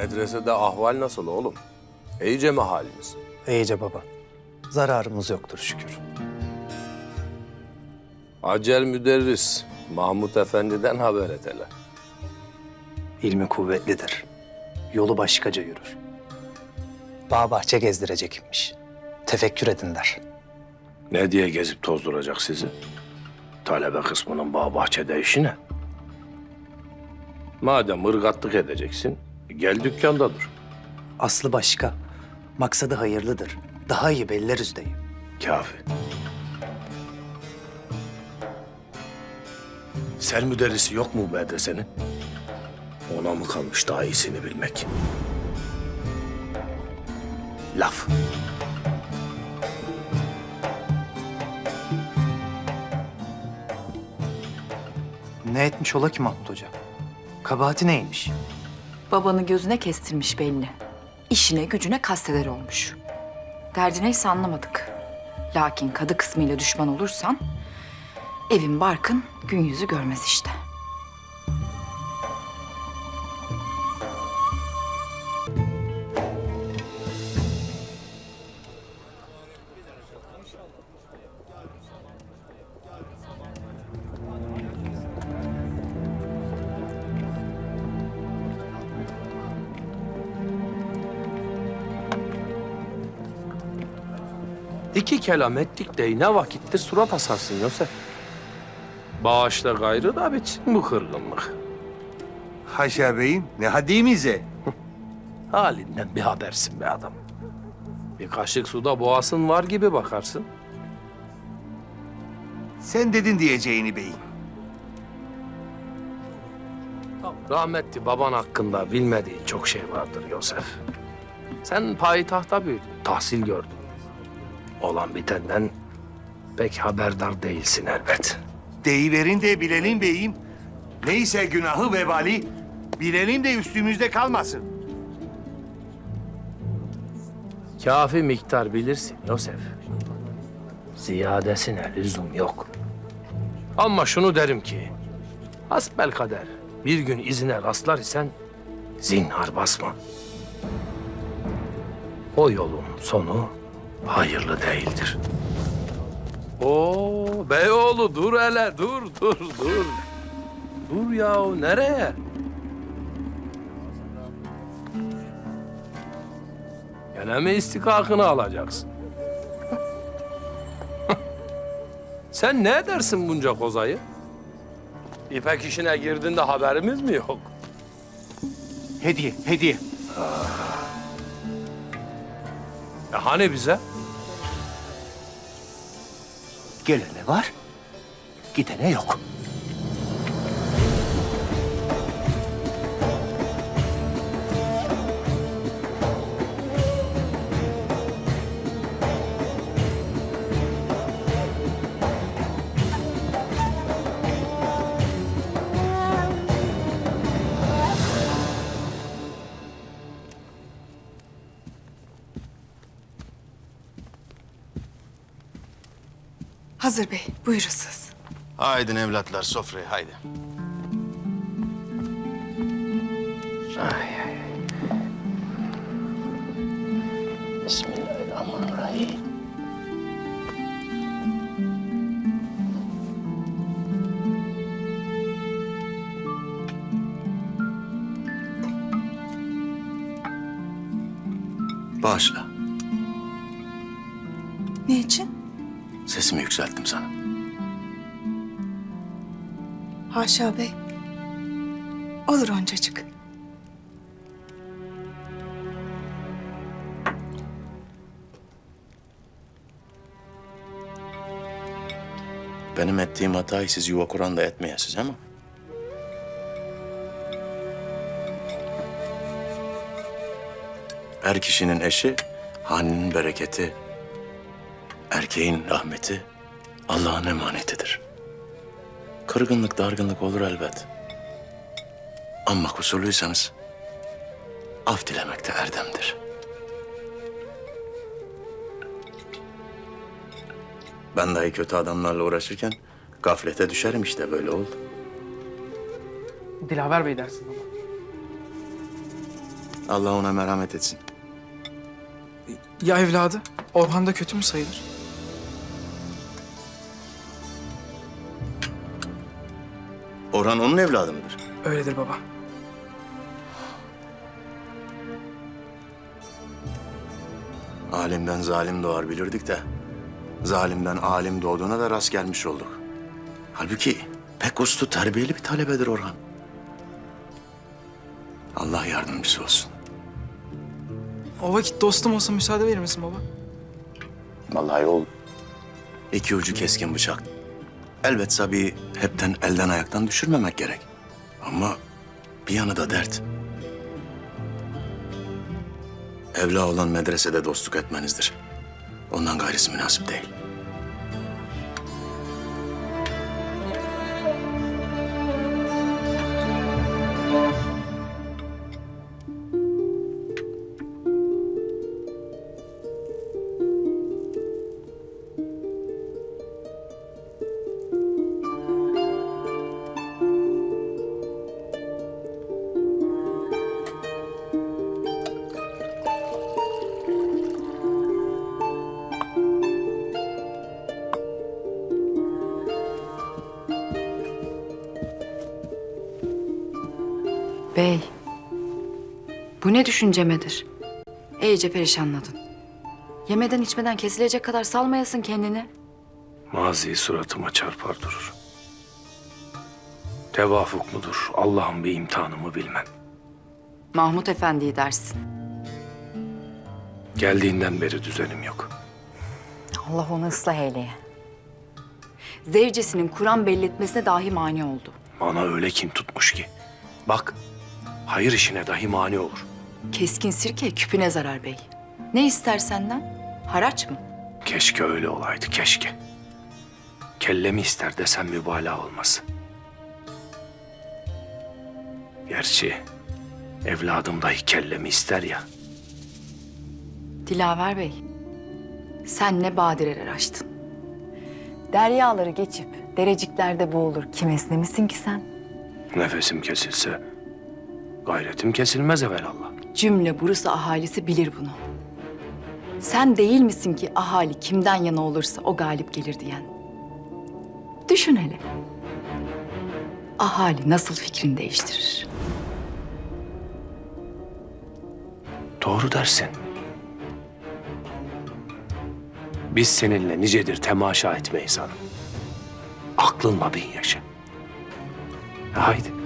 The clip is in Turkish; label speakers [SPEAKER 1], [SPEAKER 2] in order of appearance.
[SPEAKER 1] Medresede ahval nasıl oğlum? İyice mi haliniz?
[SPEAKER 2] İyice baba. Zararımız yoktur şükür.
[SPEAKER 1] Acel müderris Mahmut Efendi'den haber et hele.
[SPEAKER 2] İlmi kuvvetlidir. Yolu başkaca yürür. Bağ bahçe gezdirecekmiş. Tefekkür edin der.
[SPEAKER 1] Ne diye gezip tozduracak sizi? Talebe kısmının bağ bahçede işi ne? Madem ırgatlık edeceksin, gel dükkanda dur.
[SPEAKER 2] Aslı başka. Maksadı hayırlıdır. Daha iyi belleriz deyim.
[SPEAKER 1] Kafi. Sel müderrisi yok mu medresenin? Ona mı kalmış daha iyisini bilmek? Laf.
[SPEAKER 2] Ne etmiş ola ki Mahmut Hoca? Kabahati neymiş?
[SPEAKER 3] Babanı gözüne kestirmiş belli. İşine gücüne kasteder olmuş. Derdi neyse anlamadık. Lakin kadı kısmıyla düşman olursan... ...evin barkın gün yüzü görmez işte.
[SPEAKER 1] İki kelam ettik de ne vakittir surat asarsın Yosef. Bağışla gayrı da bitsin bu kırgınlık.
[SPEAKER 4] Haşa beyim, ne haddimize.
[SPEAKER 1] Halinden bir habersin be adam. Bir kaşık suda boğasın var gibi bakarsın.
[SPEAKER 4] Sen dedin diyeceğini beyim.
[SPEAKER 1] Rahmetli baban hakkında bilmediğin çok şey vardır Yosef. Sen payitahta büyüdün, tahsil gördün. Olan bitenden pek haberdar değilsin elbet.
[SPEAKER 4] Deyiverin de bilelim beyim. Neyse günahı vebali, bilelim de üstümüzde kalmasın.
[SPEAKER 1] Kafi miktar bilirsin Yosef. Ziyadesine lüzum yok. Ama şunu derim ki, hasbel kader bir gün izine rastlar isen zinhar basma. O yolun sonu hayırlı değildir. Oo beyoğlu dur hele dur dur dur. Dur yahu nereye? Gene mi istikakını alacaksın? Sen ne edersin bunca kozayı? İpek işine girdin de haberimiz mi yok?
[SPEAKER 4] Hediye, hediye.
[SPEAKER 1] E hani bize?
[SPEAKER 4] Gelene var, gidene yok.
[SPEAKER 5] Hazır Bey, buyurusuz.
[SPEAKER 6] Haydin evlatlar sofraya haydi.
[SPEAKER 1] Bismillahirrahmanirrahim.
[SPEAKER 6] Bağışla.
[SPEAKER 5] Ne için?
[SPEAKER 6] Sesimi yükselttim sana.
[SPEAKER 5] Haşa Bey. Olur oncacık.
[SPEAKER 6] Benim ettiğim hatayı siz yuva kuran da etmeyesiz ama. Er kişinin eşi, hanenin bereketi, erkeğin rahmeti Allah'ın emanetidir. Kırgınlık, dargınlık olur elbet. Ama kusurluysanız af dilemek de erdemdir. Ben dahi kötü adamlarla uğraşırken gaflete düşerim işte böyle oldu.
[SPEAKER 7] Dilaver Bey dersin baba.
[SPEAKER 6] Allah ona merhamet etsin.
[SPEAKER 7] Ya evladı? Orhan da kötü mü sayılır?
[SPEAKER 6] Orhan onun evladı mıdır?
[SPEAKER 7] Öyledir baba.
[SPEAKER 6] Alimden zalim doğar bilirdik de... ...zalimden alim doğduğuna da rast gelmiş olduk. Halbuki pek uslu, terbiyeli bir talebedir Orhan. Allah yardımcısı olsun.
[SPEAKER 7] O vakit dostum olsa müsaade verir misin baba?
[SPEAKER 6] Vallahi oğlum. İki ucu keskin bıçak. Elbet tabii hepten elden ayaktan düşürmemek gerek. Ama bir yanı da dert. Evla olan medresede dostluk etmenizdir. Ondan gayrısı münasip değil.
[SPEAKER 3] Bey, bu ne düşüncemedir? İyice perişanladın. Yemeden içmeden kesilecek kadar salmayasın kendini.
[SPEAKER 1] Mazi suratıma çarpar durur. Tevafuk mudur, Allah'ın bir imtihanı mı bilmem.
[SPEAKER 3] Mahmut Efendi'yi dersin.
[SPEAKER 1] Geldiğinden beri düzenim yok.
[SPEAKER 3] Allah onu ıslah eyleye. Zevcesinin Kur'an belletmesine dahi mani oldu.
[SPEAKER 1] Bana öyle kin tutmuş ki. Bak, hayır işine dahi mani olur.
[SPEAKER 3] Keskin sirke küpüne zarar bey. Ne ister senden? Haraç mı?
[SPEAKER 1] Keşke öyle olaydı, keşke. Kellemi ister desem mübalağa olmaz. Gerçi evladım dahi kellemi ister ya.
[SPEAKER 3] Dilaver Bey, sen ne badireler açtın. Deryaları geçip dereciklerde boğulur kim esnemişsin ki sen?
[SPEAKER 1] Nefesim kesilse gayretim kesilmez evelallah.
[SPEAKER 3] Cümle Bursa ahalisi bilir bunu. Sen değil misin ki ahali kimden yana olursa o galip gelir diyen? Düşün hele. Ahali nasıl fikrini değiştirir?
[SPEAKER 1] Doğru dersin. Biz seninle nicedir temaşa etmeyiz hanım. Aklınla bin yaşa. Haydi.